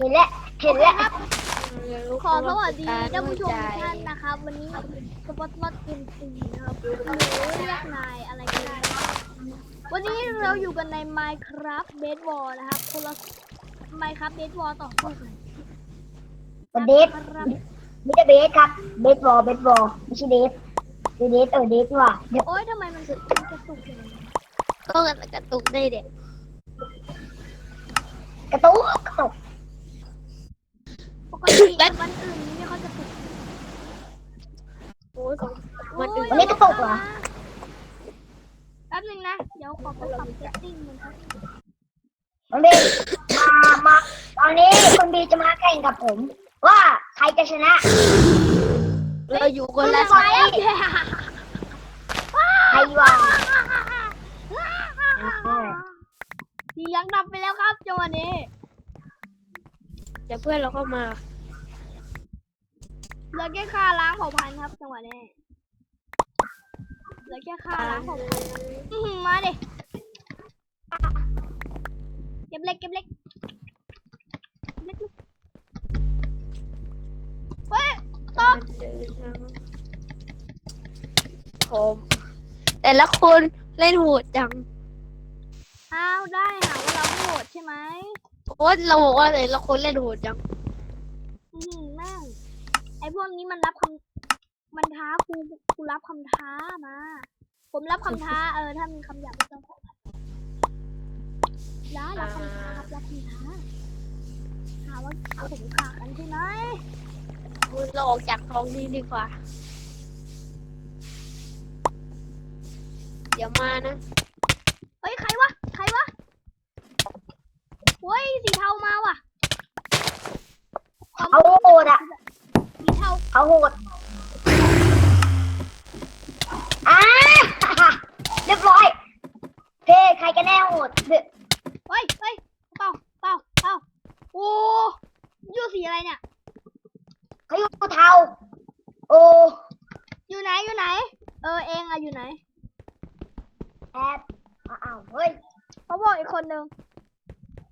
เห็นแล้ว เห็นแล้วครับขอสวัสดีท่านผู้ชมทุกท่านนะครับ วันนี้สปอตวัดเอ็มซีนะครับหรือเรียกนายอะไรก็ได้นะครับวันนี้เราอยู่กันใน Minecraft Baseball นะครับคนละ Minecraft Baseball ต่อสู้กันเป็นเดฟนะครับมิสเตอร์เบสครับ เบสบอล เบสบอลไม่ใช่เดฟเดฟเดฟเออเดฟนี่ว่ะเดี๋ยวโอ๊ยทำไมมันถึงกระตุกอย่างนี้ก็กระตุกได้เด็กกระตุกกระตุก ปกติวันอื่นนี่ไม่ค่อยกระตุกโอ้ยของโอ้ยวันนี้กระตุกเหรอแป๊บนึงนะ เดี๋ยวขอไปปรับเซตติ้งมันครับมันบีมามาตอนนี้คุณบีจะมาแข่งกับผม ว่าใครจะชนะเราอยู่คนละทำไมใครวะสีเหลืองดับไปแล้วครับจังหวะนี้เดี๋ยวเพื่อนเราเข้ามา เหลือแค่ค่าล้างเผ่าพันธุ์ครับจังหวะนี้เหลือแค่ค่าล้างเผ่าพันธุ์อื้อหือมาดิเก็บเล็กเก็บเล็กเล็กลูกเฮ้ยตกผม แต่ละคนเล่นโหดจัง อ้าวได้หาว่าเราไม่โหดใช่ไหมโอ้ยเราบอกว่าแต่ละคนเล่นโหดจัง อือหือแม่งไอ พวกนี้มันรับคำมันท้าครูครูรับคำท้ามา ผมรับคำท้า เออ ถ้ามีคำหยาบก็ต้องขออภัยแล้วรับคำท้าครับรับคำท้าหาว่าผมขาดกันใช่ไหมเราออกจากท้องนี้ดีกว่า เดี๋ยวมานะ เฮ้ย ใครวะ ใครวะเฮ้ย สีเทามาว่ะขเขาโหดอะสี เขาโหดอ่า เรียบร้อยเพ่ใครกันแน่โหดเดี๋ยว เฮ้ยเฮ้ยเปล่าเปล่าเปล่าโอ้ยูสีอะไรเนี่ย เขาอยู่เทา โอ้ อยู่ไหนอยู่ไหน เออเองอะอยู่ไหน แอบอ้าวเฮ้ย เขาบอกอีกคนนึง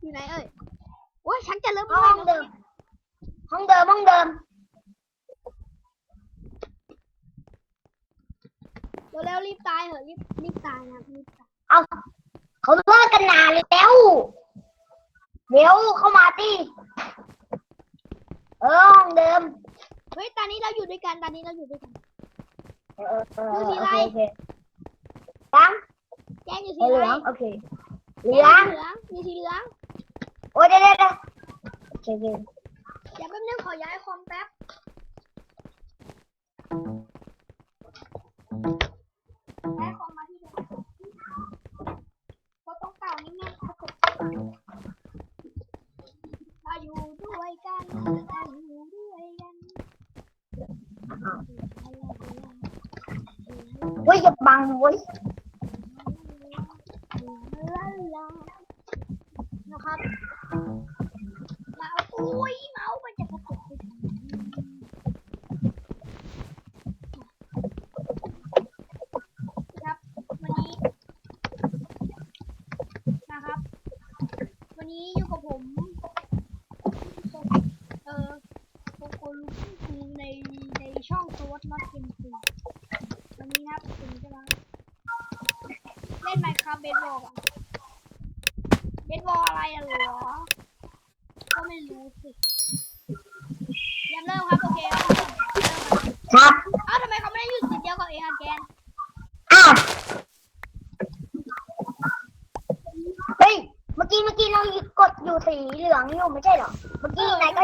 อยู่ไหนเอ่ยโอ้ยฉันจะเริ่ม ห้องเดิม ห้องเดิมห้องเดิม เร็ วๆรีบตายเหอะรีบรีบตายนะรีบตายเอาเขาเลิกกันนานแล้วเดี๋ยวเข้ามาตีเออห้องเดิมเฮ้ยตอนนี้เราอยู่ด้วยกันตอนนี้เราอยู่ด้วยกัน เออเออดูสีโออะไรเคโอเคล้างแจ้งอยู่เอสีอเหอะไรลืองโอเคเหแจ้ลืองงเหลืองมีสีเหลืองโอ้ยเดี๋ยวเดี๋ยวเดี๋ยวโอเคโอเคเดี๋ยวแป๊บนึงขอย้ายคอมแป๊บ เฮ้ยอย่าบังเว้ยนะครับมาอุ้ยเมาส์มันจะกระตุกครับวันนี้นะครับ วันนี้อยู่กับผมเออโกโกลูคูในในช่องสวอตน็อตเกมซีวันนี้นะครับผมจะมาเล่นไมค์ครับเบสบอลก่อน เบสบ อลอะไรอะเหรอ ก็ไม่รู้สิยังเริ่มครับโอเคเอาเริ่มเริ่มครับครับ เอ้าทำไมเขาไม่ได้อยู่สีเดียวกับเอฮันแกนอ้าว เฮ้ย เมื่อกี้เมื่อกี้เรากดอยู่สีเหลืองอยู่ไม่ใช่เหรอ เมื่อกี้ไหนก็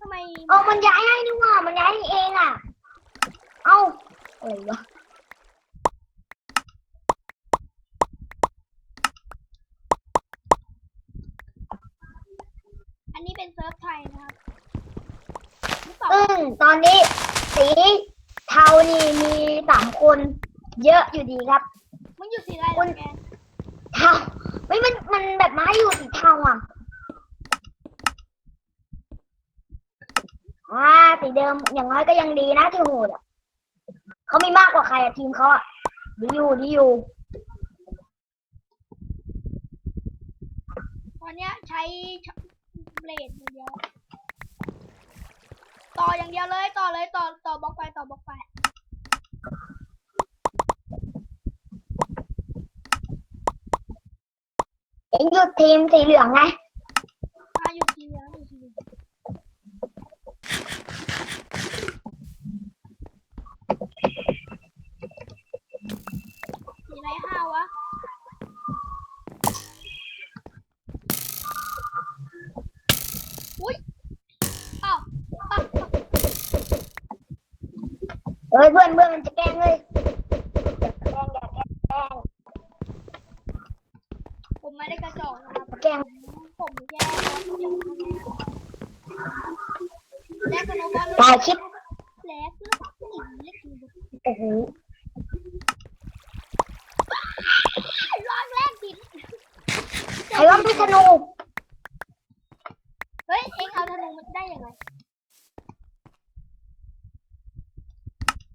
ทำไม เออมันย้ายให้นี่หว่า มันย้ายให้เองอะ เอ้าอะไรวะ อันนี้เป็นเซิร์ฟไทยนะครับ หรือเปล่าอืมตอนนี้สีเทานี่มีสามคน เยอะอยู่ดีครับ มึงอยู่สีอะไรเหรอแกนเทาไม่มันมันแบบมาให้อยู่สีเทาอะอ่าสีเดิมอย่างน้อยก็ยังดีนะที่โหดอะเขามีมากกว่าใครอะทีมเขาอะดีอยู่ดีอยู่ตอนเนี้ยใช้เลทอย่างเดียว ต่ออย่างเดียวเลยต่อเลยต่อต่อบล็อกไปต่อบล็อกไปเอ็งหยุดทีมสีเหลืองไง อะอยู่ทีเหลืองอยู่ทีเหลืองมีไรห้าวะ อุ้ยอ้าวอ้าวอ้าว เอ้ยเพื่อนเพื่อนมันจะแกล้งเลยอย่าแกล้งอย่าแกล้งผมไม่ได้กระจอกนะครับแกล้งผมแย่ครับอย่ามาแย่แลกกันโนบอลถ่ายคลิปแลกเลือกหนีเล็กหนีโอ้โหร้องแรกดิใครว่าไม่ธนูเฮ้ยเอ็งเอาธนูมันได้ยังไง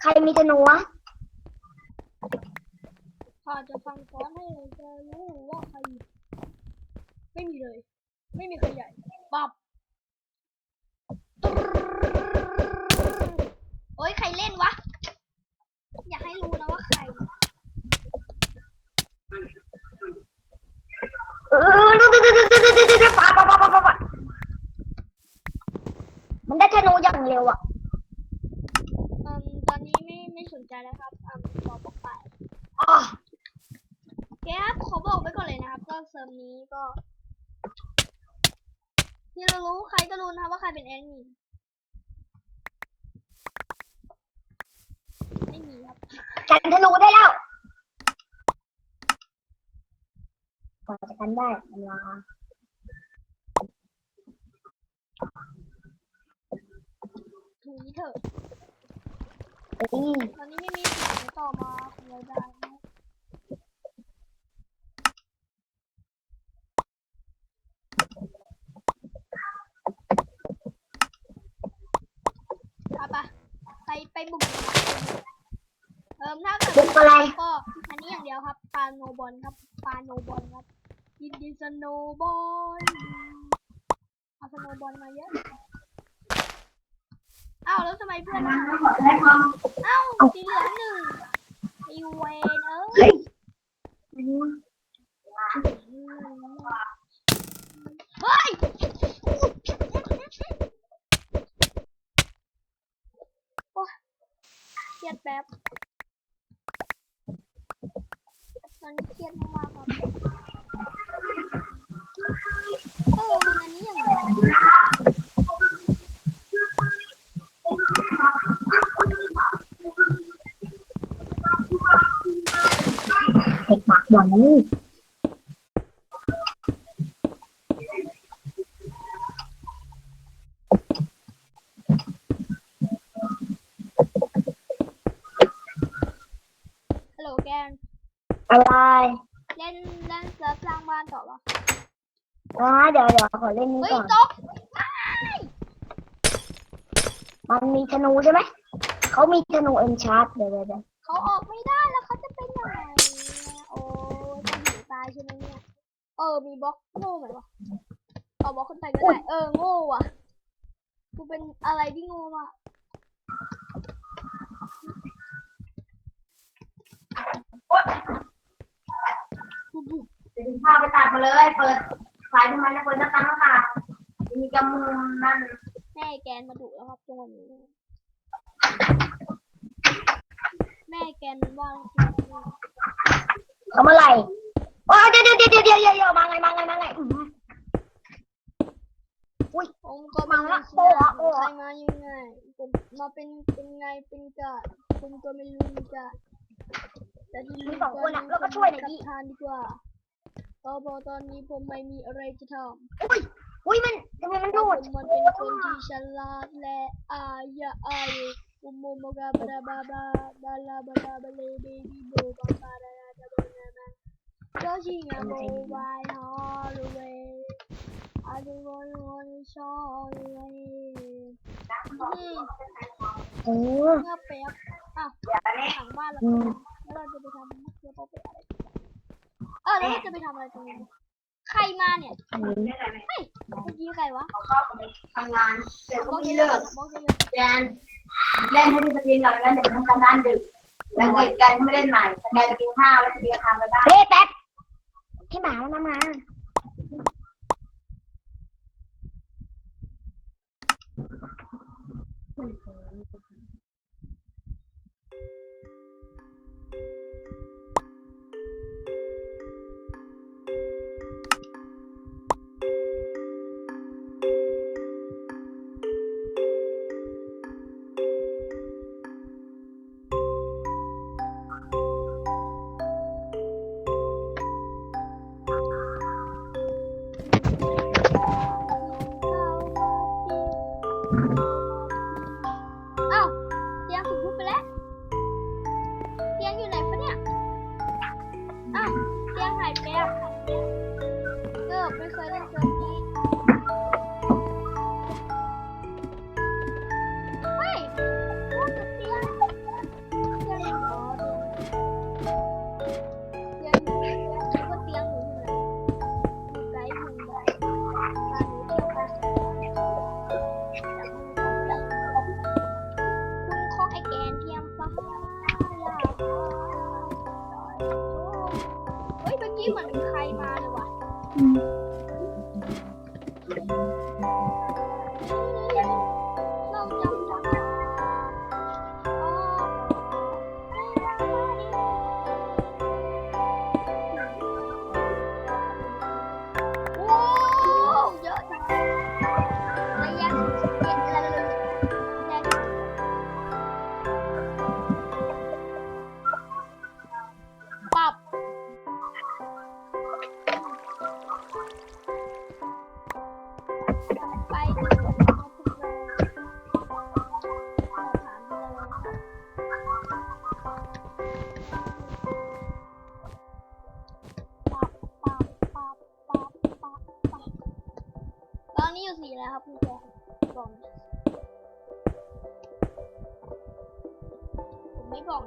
ใครมีธนูวะพอจะฟังฟ้อนให้เลยจะรู้ว่าใคร ไม่มีเลย ไม่มีใครใหญ่ปับ นะครับว่าใครเป็นแอดมินไม่มีครับฉันธนูได้แล้วกว่าจะกันได้เวลาถุยเถอะเอ้ยตอนนี้ไม่มีสิ่งต่อมาของเราได้นะเอาปะไปไปบุกเอิ มถ้าเกิดบุกอะไร ก็อันนี้อย่างเดียวครับปาโนบอลครับปาโนบอลครับยินดีสโนบอลเอาสโนบอลมาเยอะอ้าวแล้วทำไมเพื่อนเอ้าสีเหลืองหนึ่งไอเวนเอ้ย เฮ้ยเฮ้ยโอ๊ยเครียดแป๊บ ตอนนี้เครียดมากๆครับเออมันอันนี้อย่างไรเด็กหมักอลนี่ฮัลโหลแกน อะไรเล่นเล่นเซิร์ฟสร้างบ้านต่อปะอ่าเดี๋ยวเดี๋ยวขอเล่นนี้เฮ้ยก่อน ตกมันมีธนูใช่ไหม เขามีธนูเอ็นชาร์ดเดี๋ยวเดี๋ยวเดี๋ยวเขาออกไม่ได้แล้วเขาจะเป็นยังไงเนี่ยโอ้ยจะหนีตายใช่ไหมเนี่ย เออมีบล็อกโง่ไหมวะเอาบล็อกขึ้นไปก็ได้เออโง่ว่ะกูเป็นอะไรที่โง่มาก เดี๋ยวพาไปตัดมาเลย เปิดสายทำไมนะเปิดหน้าต่างหน้าต่างมีกำมือนั่นแม่แกนมาดุแล้วครับจังหวะนี้ แม่แกนว่าเขาเมื่อไหร่โอ้ยเดี๋ยวเดี๋ยวเดี๋ยวเดี๋ยวเดี๋ยวมาไงมาไงมาไงอื้อหือผมก็มาละใครโอ้โหมายังไงผมมาเป็นเป็นไงเป็นกะผมก็ไม่รู้กะ แต่ที่รู้มีสองคนอะแล้วก็ช่วยหน่อยดิกับทานดีกว่าก็บอกตอนนี้ผมไม่มีอะไรจะทำอุ้ยอุ้ยมันทำไมมันผดูมดมันเป็นคนที่ฉลาดและอายะอายอุโมโมกาบาบาบาบาลาบาลาบาเลเบบี้โบบาบาดาดาดาบานานาโยชิงาโบบายฮอลเวย์ I don't want to show away อืมเออเงือบแป๊บอะถังบ้านเรา อืม เราจะไปทำมักเกียวโปเปอะไรเออแล้วเราจะไปทำอะไรตรงนี้ใครมาเนี่ยเฮ้ยเมื่อกี้ใครวะเขาไปทำงานเสร็จก็ไม่เลิกแดนเล่นให้ที่สตรีนกับแล้วเด็กทำงานด้านดึกแล้วเกิด็กแดนไม่เล่นใหม่แดนไะกินข้าวแล้วสะรีนทำไปได้เฮ้แป๊บที่หมามันมา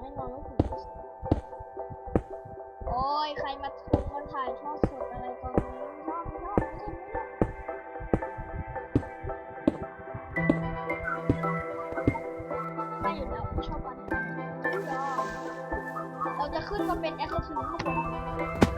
แน่นอนว่าผมโอ้ยใครมาชมมาถ่ายทอดสดอะไรตอนนี้ชอบชอบไม่ชอบไยู่แล้วชอบวันเราจะขึ้นมาเป็นแอคทีฟข้างบน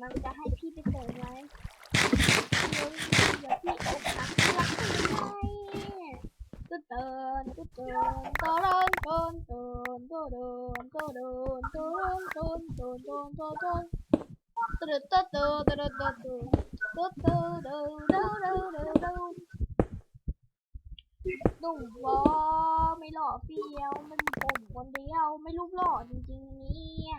มันจะให้พี่ไปเติไว้เดี๋ยวพี่อกหักรักยังไนตุ๊ดเตินตุ๊ดเตินโตโดนโตนโตนโตโดนโตโดนโตโดนโตนโตนโตนโตโดนตุ๊ดตุ๊ดตุ๊ดตุ๊ดตุ๊ดตุ๊ดตุ๊ดตุ๊ดตุ๊ดตุ๊ดตุ๊ดตุ๊ดดุ่มวอไม่หล่อเฟี้นวมันผมคนเดียวไม่รูนหล่อจริงๆเนี่น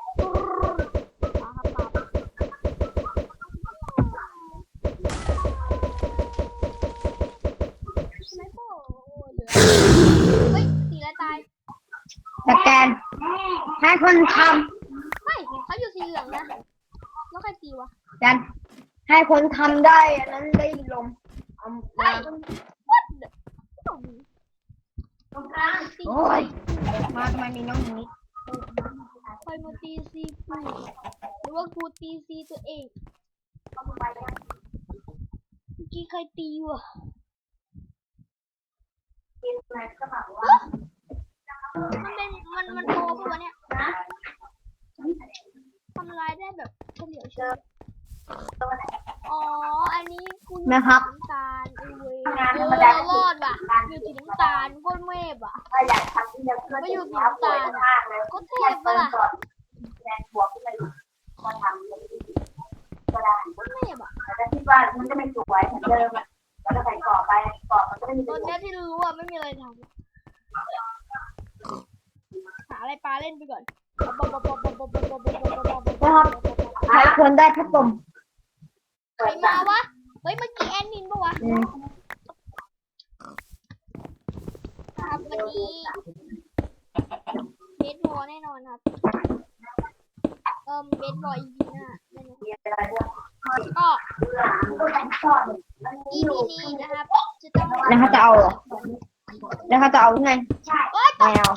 มันทำไม่เขาอยู่สีเหลืองนะแล้วใครตีวะำยันให้คนทำได้นั้นได้ลมเอามาวัดกลางโอ้ยมาทำไมมีน้องนี้ใครมาตีซีกูหรือว่ากูตีซีตัวเองเมื่อกี้ใครตีวะมันเป็นมันมันโตปะวะเนี่ย ทำลายได้แบบเฉลียวเฉยอ๋อ อันนี้กูอยู่นะครับสีน้ำตาลไอเวยเออเรารอดว่ะ อยู่สีน้ำตาลก้นเมฆว่ะถ้าอยากทำที่จะเพื่อนอยู่น้ำตาลมากเลยก็เทพปะล่ะแรงบวกขึ้นมามาทำก็ได้ก้นเมฆอะแต่ถ้าคิดว่ามันจะไม่สวยเหมือนเดิมอะแล้วก็ใส่กรอบไปกรอบมันก็ไม่มีตอนเนี้ยที่รู้ว่าไม่มีอะไรทำหาอะไรปลาเล่นไปก่อน ใครควรได้พัดลมใครมาวะ เฮ้ยเมื่อกี้แอนมินปะวะอืมครับวันนี้เบสบอลแน่นอนครับ เอิมเบสบอลอีพีหน้าแน่นอนก็ EP นี้นะครับจะต้อง แล้วเขาจะเอาเหรอแล้วเขาจะเอาไง โอ๊ยไม่เอา